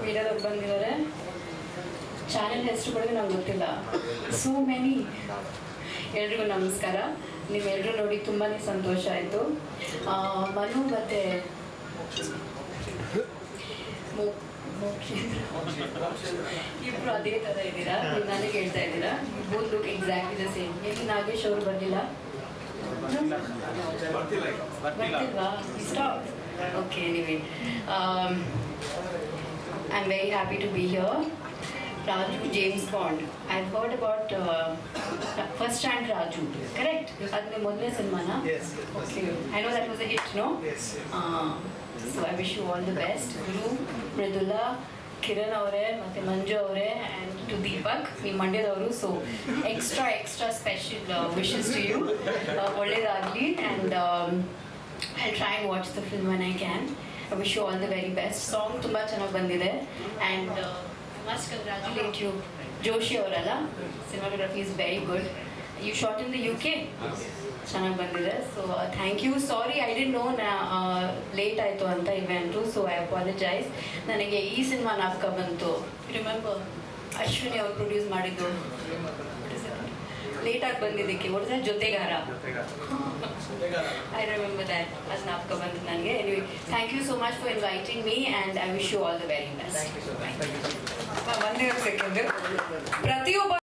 ಮೀಡಿಯಾದವ್ರು ಬಂದಿದ್ದಾರೆ. ಚಾನೆಲ್ ಹೆಸರು ಕೂಡ ನಂಗೆ ಗೊತ್ತಿಲ್ಲ. ಸೋ ಮೆನಿ ಎಲ್ರಿಗೂ ನಮಸ್ಕಾರ. ನೀವೆಲ್ಲರೂ ನೋಡಿ ತುಂಬಾ ಸಂತೋಷ ಆಯಿತು. ಮನು ಮತ್ತೆ ಇಬ್ರು ಅದೇ ತರ ಇದ್ದೀರಾ? ನೀವು ನನಗೆ ಹೇಳ್ತಾ ಇದ್ದೀರಾ? Both look exactly the same ಎಲ್ಲಿ ನಾಗೇಶ್ ಅವರು ಬಂದಿಲ್ಲ? ಬರ್ತಿಲ್ವಾ? Stop okay anyway I am very happy to be here Raju James Bond I heard about first stand Raju correct ಅದು ನಿಮ್ಮ ಮೊದಲನೇ ಸಿನಿಮಾನ Yes, yes. Okay I know that was a hit no Yes, yes. So I wish you all the best Guru Mridula Kiran ಅವರೇ ಮತ್ತು ಮಂಜು ಅವರೇ and to Deepak ನಿಮ್ಮ ಮಂಡ್ಯದವರು so extra extra special wishes to you ಒಳ್ಳೇದಾಗಲಿ and I try and watch the film one I can I wish you all the very best song ತುಂಬ ಚೆನ್ನಾಗಿ ಬಂದಿದೆ. And must congratulate you Joshi ಅವರಲ್ಲ? Cinematography is very good you shot in the U K ಚೆನ್ನಾಗಿ ಬಂದಿದೆ. So thank you sorry I didn't know ನಾ late ಆಯಿತು ಅಂತ event so I apologise ನನಗೆ ಈ ಸಿನಿಮಾ ನಾಪಕ ಬಂತು. ರಿಮೆಂಬರ್ ಅಶ್ವಿನಿ ಅವ್ರು ಪ್ರೊಡ್ಯೂಸ್ ಮಾಡಿದ್ದು. ಲೇಟಾಗಿ ಬಂದಿದ್ದಕ್ಕೆ ಒಟ್ಟು ಜೊತೆಗಾರ ಐ ರಿಮೆಂಬರ್ ದ್ಯಾಟ್ ಅದು ನಾಪಕ ಬಂತು ನನಗೆ anyway thank you so much for inviting me and I wish you all the very best ಒಂದೇ ಒಂದು ಸೆಕೆಂಡ್ ಪ್ರತಿಯೊಬ್ಬ